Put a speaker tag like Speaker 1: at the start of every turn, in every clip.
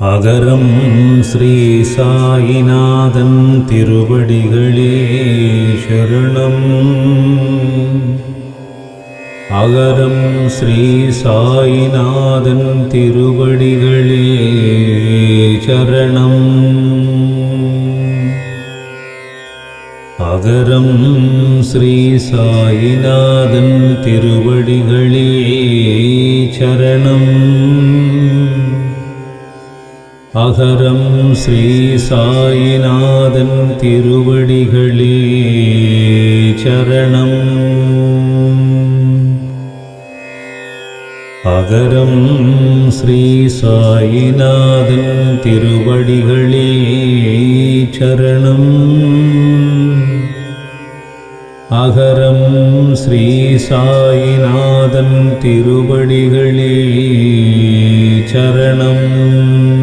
Speaker 1: அகரம் ஸ்ரீ சாயிநாதன் திருவடிகளே சரணம். அகரம் ஸ்ரீ சாயிநாதன் திருவடிகளே சரணம். அகரம் ஸ்ரீ சாயிநாதன் திருவடிகளே சரணம். அகரம் ஸ்ரீ சாயிநாதன் திருவடிகளே சரணம். அகரம் ஸ்ரீ சாயிநாதன் திருவடிகளே சரணம். அகரம் ஸ்ரீ சாயிநாதன் திருவடிகளே சரணம்.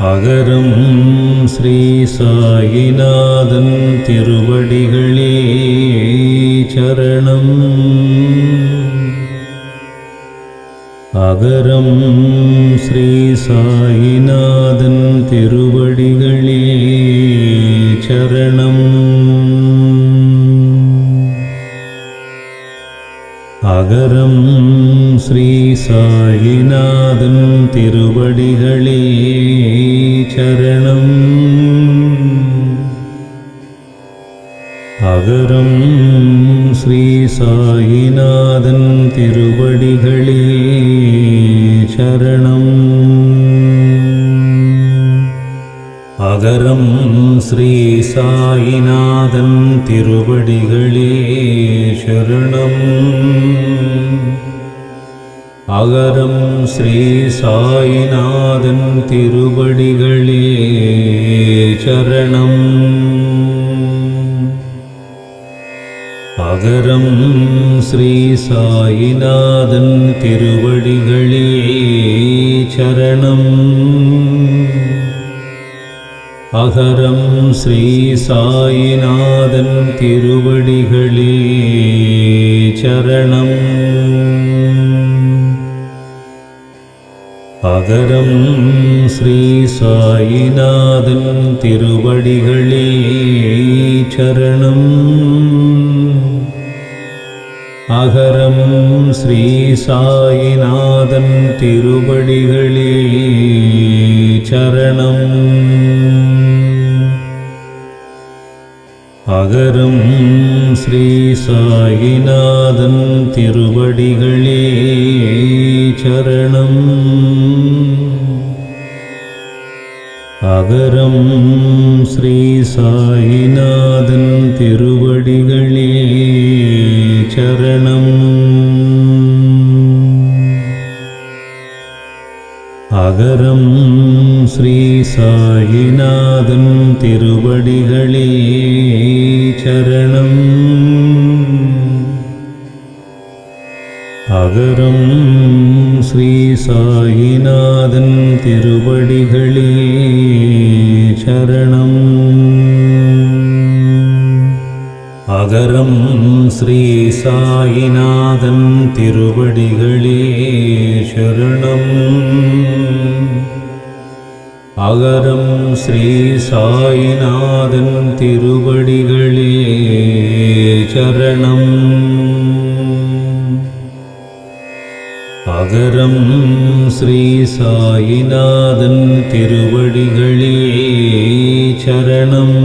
Speaker 1: அகரம் ஸ்ரீ சாயிநாதன் திருவடிகளே சரணம். அகரம் ஸ்ரீ சாயிநாதன் திருவடிகளே சரணம். சாகரம் ஸ்ரீ சாயிநாதன் திருவடிகளே சரணம். அகரம் ஸ்ரீ சாயிநாதன் திருவடிகளே சரணம். அகரம் ஸ்ரீ சாயிநாதன் திருவடிகளே சரணம். அகரம் ஸ்ரீ சாயிநாதன் திருவடிகளே சரணம். அகரம் ஸ்ரீ சாயிநாதன் திருவடிகளே சரணம். அகரம் ஸ்ரீ சாயிநாதன் திருவடிகளே சரணம். அகரம் ஸ்ரீ சாயிநாதன் திருவடிகளே சரணம். அகரம் ஸ்ரீ சாயிநாதன் திருவடிகளே சரணம். அகரம் ஸ்ரீ சாயிநாதன் திருவடிகளே சரணம். அகரம் ஸ்ரீ சாயிநாதன் திருவடிகளே சரணம். அகரம் ஸ்ரீ சாயிநாதன் திருவடிகளே ശരണം അകരം ശ്രീ സായിനാഥൻ തിരുവടികളിൽ ശരണം അകരം ശ്രീ സായിനാഥൻ തിരുവടികളിൽ ശരണം அகரம் ஸ்ரீ சாயிநாதன் திருவடிகளே சரணம். அகரம் ஸ்ரீ சாயிநாதன் திருவடிகளே சரணம்.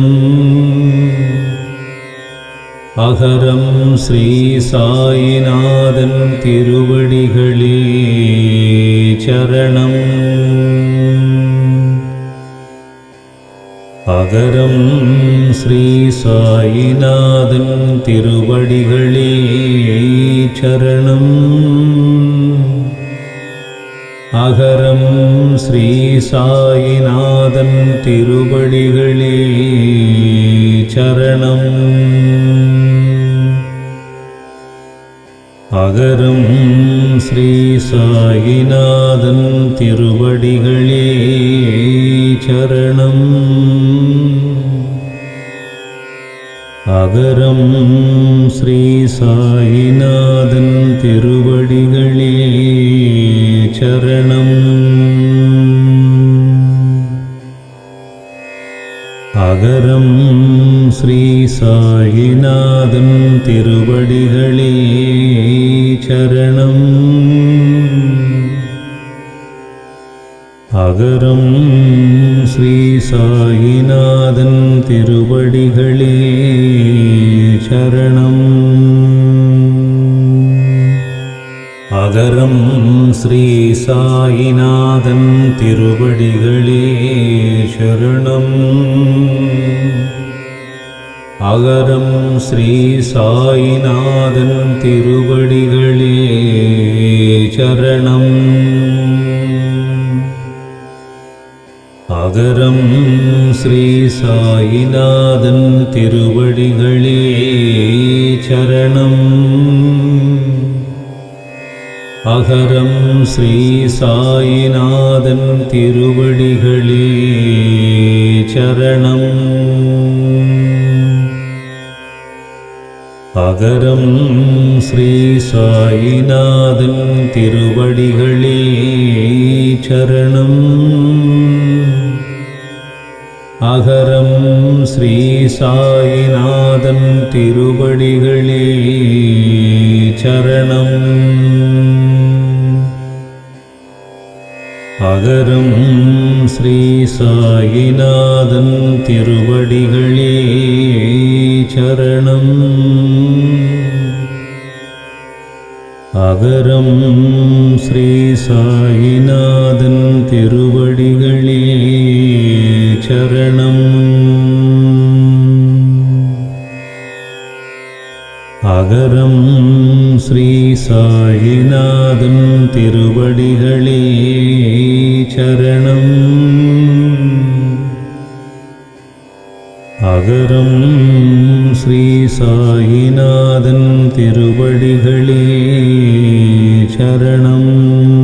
Speaker 1: அகரம் ஸ்ரீ சாயிநாதன் திருவடிகளே சரணம். அகரம் ஸ்ரீ சாயிநாதன் திருவடிகளே சரணம். அகரம் ஸ்ரீ சாயிநாதன் திருவடிகளே சரணம். அகரம் ஸ்ரீ சாயிநாதன் திருவடிகளே ശരണം അകരം ശ്രീ സായിനാഥൻ തിരുവടികളിൽ ശരണം അകരം ശ്രീ സായിനാഥൻ തിരുവടികളിൽ ശരണം அகரம் ஸ்ரீ சாயிநாதன் திருவடிகளே சரணம். அகரம் ஸ்ரீ சாயிநாதன் திருவடிகளே சரணம். அகரம் ஸ்ரீ சாயிநாதன் திருவடிகளே சரணம். அகரம் ஸ்ரீ சாயிநாதன் திருவடிகளே சரணம். அகரம் ஸ்ரீ சாயிநாதன் திருவடிகளே சரணம். அகரம் ஸ்ரீ சாயிநாதன் திருவடிகளே சரணம். அகரம் ஸ்ரீ சாயிநாதன் திருவடிகளே சரணம். அகரம் ஸ்ரீ சாயிநாதன் திருவடிகளே சரணம். அகரம் ஸ்ரீ சாயிநாதன் திருவடிகளே சரணம். அகரம் ஸ்ரீ சாயிநாதன் திருவடிகளே சரணம். அகரம் ஸ்ரீ சாயிநாதன் திருவடிகளே சரணம்.